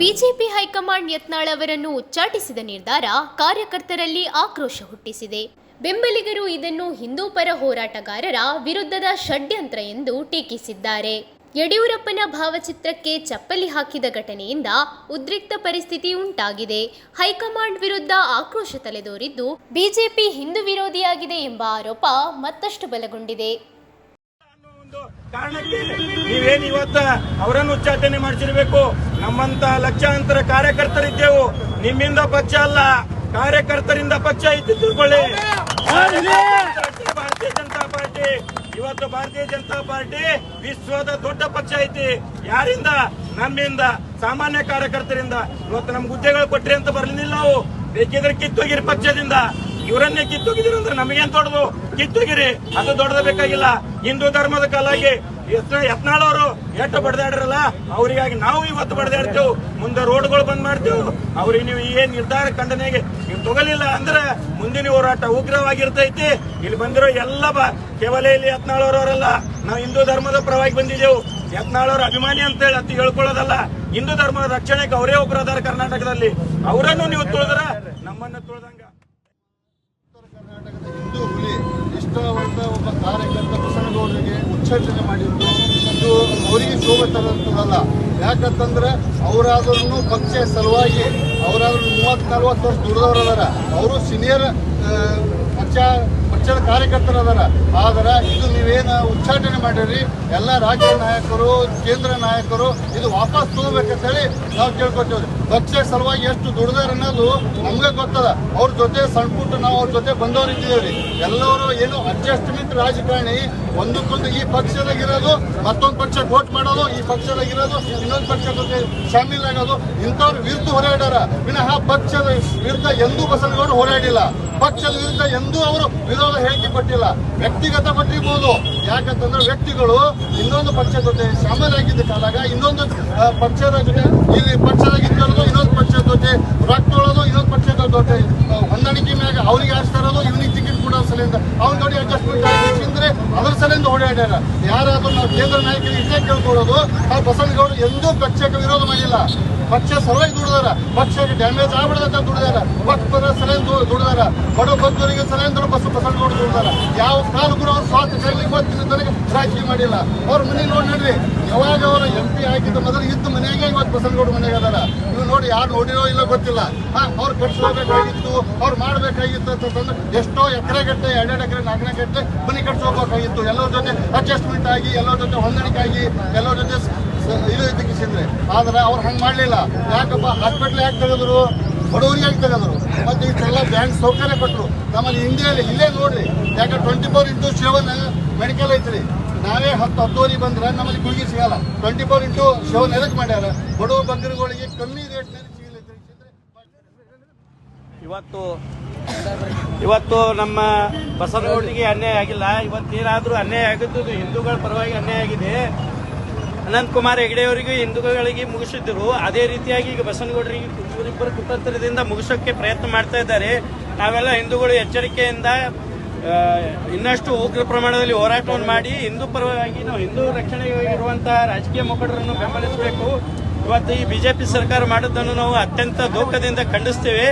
BJP high command Yatnal ಅವರನ್ನು ಉಚ್ಚಾಟಿಸಿದ ನಿರ್ಧಾರ ಕಾರ್ಯಕರ್ತರಲ್ಲಿ ಆಕ್ರೋಶ ಹುಟ್ಟಿಸಿದೆ. ಬೆಂಬಲಿಗರು ಇದನ್ನು ಹಿಂದೂ ಪರ ಹೋರಾಟಗಾರರ ವಿರುದ್ಧದ ಷಡ್ಯಂತ್ರ ಎಂದು ಟೀಕಿಸಿದ್ದಾರೆ. ಯಡಿಯೂರಪ್ಪನ ಭಾವಚಿತ್ರಕ್ಕೆ ಚಪ್ಪಲಿ ಹಾಕಿದ ಘಟನೆಯಿಂದ ಉದ್ರಿಕ್ತ ಪರಿಸ್ಥಿತಿ ಉಂಟಾಗಿದೆ. ಹೈಕಮಾಂಡ್ ವಿರುದ್ಧ ಆಕ್ರೋಶ ತಲೆದೋರಿದ್ದು ಬಿಜೆಪಿ ಹಿಂದೂ ವಿರೋಧಿಯಾಗಿದೆ ಎಂಬ ಆರೋಪ ಮತ್ತಷ್ಟು ಬಲಗೊಂಡಿದೆ. ನೀವೇನ್ ಇವತ್ತ ಅವರನ್ನು ಉಚ್ಚಾಟನೆ ಮಾಡಿಸಿರ್ಬೇಕು? ನಮ್ಮಂತ ಲಕ್ಷಾಂತರ ಕಾರ್ಯಕರ್ತರಿದ್ದೆವು. ನಿಮ್ಮಿಂದ ಪಕ್ಷ ಅಲ್ಲ. ಕಾರ್ಯಕರ್ತರಿಂದ ಪಕ್ಷ ಐತಿ ತಿಳ್ಕೊಳ್ಳಿ. ಭಾರತೀಯ ಜನತಾ ಪಾರ್ಟಿ. ಇವತ್ತು ಭಾರತೀಯ ಜನತಾ ಪಾರ್ಟಿ ವಿಶ್ವದ ದೊಡ್ಡ ಪಕ್ಷ ಐತಿ. ಯಾರಿಂದ? ನಮ್ಮಿಂದ. ಸಾಮಾನ್ಯ ಕಾರ್ಯಕರ್ತರಿಂದ. ಇವತ್ತು ನಮ್ಗೆ ಹುದ್ದೆಗಳು ಕೊಟ್ರಿ ಅಂತ ಬರ್ಲಿಲ್ಲ ನಾವು. ಬೇಕಿದ್ರೆ ಕಿತ್ತೋಗಿರಿ ಪಕ್ಷದಿಂದ. ಇವರನ್ನೇ ಕಿತ್ತುಗಿದಿರು ಅಂದ್ರೆ ನಮಗೇನ್ ದೊಡ್ಡದು? ಕಿತ್ತುಗಿರಿ. ಅದು ದೊಡ್ಡದ ಬೇಕಾಗಿಲ್ಲ. ಹಿಂದೂ ಧರ್ಮದ ಕಾಲಾಗಿ ಯತ್ನಾಳವರು ಎಷ್ಟು ಬಡದಾಡ್ರಲ್ಲ, ಅವರಿಗಾಗಿ ನಾವು ಇವತ್ತು ಬಡದಾಡ್ತೇವೆ. ಮುಂದೆ ರೋಡ್ಗಳು ಬಂದ್ ಮಾಡ್ತೇವೆ. ಅವ್ರಿಗೆ ನೀವು ಏನ್ ನಿರ್ಧಾರ ಖಂಡನೆಗೆ ನೀವು ತಗೊಲಿಲ್ಲ ಅಂದ್ರೆ ಮುಂದಿನ ಹೋರಾಟ ಉಗ್ರವಾಗಿರ್ತೈತಿ. ಇಲ್ಲಿ ಬಂದಿರೋ ಎಲ್ಲ ಕೇವಲ ಇಲ್ಲಿ ಯತ್ನಾಳವರವರಲ್ಲ, ನಾವು ಹಿಂದೂ ಧರ್ಮದ ಪರವಾಗಿ ಬಂದಿದ್ದೇವೆ. ಯತ್ನಾಳವರ ಅಭಿಮಾನಿ ಅಂತ ಹೇಳಿ ಅತಿ ಹೇಳ್ಕೊಳ್ಳೋದಲ್ಲ. ಹಿಂದೂ ಧರ್ಮದ ರಕ್ಷಣೆಗೆ ಅವರೇ ಒಬ್ಬರು ಅದಾರ ಕರ್ನಾಟಕದಲ್ಲಿ. ಅವರನ್ನು ನೀವು ತುಳಿದ್ರ ನಮ್ಮನ್ನ ತುಳಿದಂಗ ಇಷ್ಟವಾದ ಒಬ್ಬ ಕಾರ್ಯಕರ್ತ ಬಸವನಗೌಡರಿಗೆ ಉಚ್ಚಾಟನೆ ಮಾಡಿದ್ದು ಇದು ಅವರಿಗೆ ಶೋಭೆ ತರಂತದಲ್ಲ ಯಾಕಂತಂದ್ರೆ ಅವರಾದ್ರೂ ಪಕ್ಷ ಸಲುವಾಗಿ ಅವರಾದ್ರೂ ಮೂವತ್ತು ನಲ್ವತ್ತು ವರ್ಷ ದುಡಿದವರದಾರ. ಅವರು ಸೀನಿಯರ್ ಪಕ್ಷ ಪಕ್ಷದ ಕಾರ್ಯಕರ್ತರದಾರ. ಆದ್ರೆ ಇದು ನೀವೇನು ಉಚ್ಚಾಟನೆ ಮಾಡಿರಿ, ಎಲ್ಲ ರಾಜ್ಯ ನಾಯಕರು, ಕೇಂದ್ರ ನಾಯಕರು ಇದು ವಾಪಸ್ ತಗೋಬೇಕಂತೇಳಿ ನಾವು ಕೇಳ್ಕೊತೇವ್ರಿ ಪಕ್ಷ ಸಲುವಾಗಿ ಎಷ್ಟು ದುಡ್ದಾರ ಅನ್ನೋದು ನಮ್ಗೆ ಗೊತ್ತದ. ಅವ್ರ ಜೊತೆ ಸಣ್ಣ ಪುಟ್ಟ ನಾವು ಅವ್ರ ಜೊತೆ ಬಂದವ್ರು ಇದ್ದೀವಿ. ಎಲ್ಲರೂ ಏನು ಅಡ್ಜಸ್ಟ್ಮೆಂಟ್ ರಾಜಕಾರಣಿ, ಒಂದಕ್ಕೊಂದು ಈ ಪಕ್ಷದಾಗಿರೋದು ಮತ್ತೊಂದು ಪಕ್ಷ ವೋಟ್ ಮಾಡೋದು, ಈ ಪಕ್ಷದಾಗಿರೋದು ಇನ್ನೊಂದು ಪಕ್ಷದ ಜೊತೆ ಶಾಮೀಲ್ ಆಗೋದು ಇಂಥವ್ರ ವಿರುದ್ಧ ಹೋರಾಡ್ಯಾರ. ವಿನಃ ಪಕ್ಷದ ವಿರುದ್ಧ ಎಂದೂ ಬಸವನಗೌಡರು ಹೋರಾಡಿಲ್ಲ. ಪಕ್ಷದ ವಿರುದ್ಧ ಎಂದೂ ಅವರು ವಿರೋಧ ಹೇಳಿಕೆ ಕೊಟ್ಟಿಲ್ಲ ವ್ಯಕ್ತಿಗತ ಪಟ್ಟಿರ್ಬೋದು ಯಾಕಂತಂದ್ರೆ ವ್ಯಕ್ತಿಗಳು ಇನ್ನೊಂದು ಪಕ್ಷದ ಜೊತೆ ಸಾಮಾನ್ಯಾಗಿದ್ದ ಕಾಲಾಗ ಇನ್ನೊಂದು ಪಕ್ಷದ ಜೊತೆ, ಇಲ್ಲಿ ಪಕ್ಷದಾಗಿದ್ದು ಇನ್ನೊಂದು ಪಕ್ಷದ ಜೊತೆ ರೊಕ್ಕ ತೊಳೋದು ಇನ್ನೊಂದು ಪಕ್ಷದ ಜೊತೆ ಹೊಂದಾಣಿಕೆ ಮ್ಯಾಗ ಅವ್ರಿಗೆ ಆಸ್ತಾ ಇರೋದು ಇವನಿಗೆ ಸಲಿಂದ ಅವ್ನ ನೋಡಿ ಅಡ್ಜಸ್ಟ್ಮೆಂಟ್ ಆಗಿ ಅಂದ್ರೆ ಅದ್ರ ಸಲಿಂದ ಓಡಾಡ್ಯಾರ. ಯಾರಾದ್ರೂ ನಾವು ಕೇಂದ್ರ ನಾಯಕರಿಗೆ ಇಷ್ಟೇ ಕೇಳ್ಕೊಡೋದು ಆ ಬಸವನಗೌಡರು ಎಂದೂ ಪಕ್ಷಕ್ಕೆ ವಿರೋಧ ಮಾಡಿಲ್ಲ. ಪಕ್ಷ ಸಲುವಾಗಿ ದುಡ್ದಾರ. ಪಕ್ಷಕ್ಕೆ ಡ್ಯಾಮೇಜ್ ಆಗ್ಬಿಡದಂತ ದುಡಿದಾರ. ಭಕ್ತರ ಸಲಹೆ ದುಡಿದಾರ. ಬಡ ಭಕ್ತರಿಗೆ ಸಲಹೆ ದುಡ್ಡು ಬಸ್ ಬಸವನಗೌಡ ದುಡಿದಾರ. ಯಾವ ಕಾಲಕ್ಕೂ ಅವ್ರ ಕೈಲಿ ಇವತ್ತಿನ ತನಕ ರಾಜಕೀಯ ಮಾಡಿಲ್ಲ. ಅವ್ರ ಮನೆ ನೋಡಿ ನೋಡ್ರಿ. ಯಾವಾಗ ಅವರು ಎಂ ಪಿ ಆಗಿದ್ದ ಮೊದಲು ಇದ್ದ ಮನೆಯಾಗೆ ಇವತ್ತು ಬಸನಗೌಡ ಮನೆಗೆ ಅದಾರ. ನೀವು ನೋಡಿ ಯಾರು ನೋಡಿರೋ ಇಲ್ಲ ಗೊತ್ತಿಲ್ಲ. ಅವ್ರು ಕಟ್ಸ್ಕೋಬೇಕಾಗಿತ್ತು, ಅವ್ರು ಮಾಡಬೇಕಾಗಿತ್ತು ಅಂತಂದ್ರೆ ಎಷ್ಟೋ ಎಕರೆ ಗಟ್ಟೆ, ಎರಡೆರಡು ಎಕರೆ, ನಾಲ್ಕನೇ ಗಟ್ಟೆ ಮನೆ ಕಟ್ಸ್ಕೋಬೇಕಾಗಿತ್ತು. ಎಲ್ಲರ ಜೊತೆ ಅಡ್ಜಸ್ಟ್ಮೆಂಟ್ ಆಗಿ, ಎಲ್ಲರ ಜೊತೆ ಹೊಂದಾಣಿಕೆ ಆಗಿ, ಎಲ್ಲರ ಜೊತೆ ಇದು ಇದಕ್ಕಿಸಿದ್ರೆ ಆದ್ರೆ ಅವ್ರು ಹಂಗೆ ಮಾಡಲಿಲ್ಲ. ಯಾಕಪ್ಪ? ಹಾಸ್ಪಿಟ್ಲ್ ಯಾಕೆ ತೆಗೆದ್ರು? ಬಡವರಿಗೆ ಯಾಕೆ ಅವರು ಮತ್ತೆ ಇಷ್ಟೆಲ್ಲ ಬ್ಯಾಂಕ್ ಸೌಕರ್ಯ ಕೊಟ್ಟರು ನಮ್ಮಲ್ಲಿ ಇಂಡಿಯಲ್ಲಿ ಇಲ್ಲೇ ನೋಡ್ರಿ. ಯಾಕೆ twenty four into seven medical ಐತ್ರಿ. ನಾವೇ ಹತ್ತು ಹತ್ತುವರೆ ಬಂದ್ರೆ ನಮ್ಮಲ್ಲಿ ಗುಳಿಗೆ ಸಿಗಲ್ಲ. ಟ್ವೆಂಟಿ ಫೋರ್ ಇಂಟು ಸೆವೆನ್ ಎದಕ್ಕೆ ಮಾಡ್ಯಾರ? ಬಡವ ಬಂಗರುಗಳಿಗೆ ಕಮ್ಮಿ ರೇಟ್ನಲ್ಲಿ ಇವತ್ತು ಇವತ್ತು ನಮ್ಮ ಬಸವನಗೌಡರಿಗೆ ಅನ್ಯಾಯ ಆಗಿಲ್ಲ. ಇವತ್ತೇನಾದರೂ ಅನ್ಯಾಯ ಆಗುತ್ತೆ ಇದು ಹಿಂದೂಗಳ ಪರವಾಗಿ ಅನ್ಯಾಯ ಆಗಿದೆ. ಅನಂತ್ ಕುಮಾರ್ ಹೆಗಡೆ ಅವರಿಗೂ ಹಿಂದೂಗಳಿಗೆ ಮುಗಿಸಿದ್ರು. ಅದೇ ರೀತಿಯಾಗಿ ಈಗ ಬಸನಗೌಡರಿಗೆ ಇವರಿಬ್ಬರ ಕುತಂತ್ರದಿಂದ ಮುಗಿಸೋಕೆ ಪ್ರಯತ್ನ ಮಾಡ್ತಾ ಇದ್ದಾರೆ. ನಾವೆಲ್ಲ ಹಿಂದೂಗಳು ಎಚ್ಚರಿಕೆಯಿಂದ ಇನ್ನಷ್ಟು ಉಗ್ರ ಪ್ರಮಾಣದಲ್ಲಿ ಹೋರಾಟವನ್ನು ಮಾಡಿ, ಹಿಂದೂ ಪರವಾಗಿ ನಾವು ಹಿಂದೂ ರಕ್ಷಣೆಗಿರುವಂತಹ ರಾಜಕೀಯ ಮುಖಂಡರನ್ನು ಬೆಂಬಲಿಸಬೇಕು. ಇವತ್ತು ಈ ಬಿಜೆಪಿ ಸರ್ಕಾರ ಮಾಡಿದ್ದನ್ನು ನಾವು ಅತ್ಯಂತ ದುಃಖದಿಂದ ಖಂಡಿಸ್ತೇವೆ.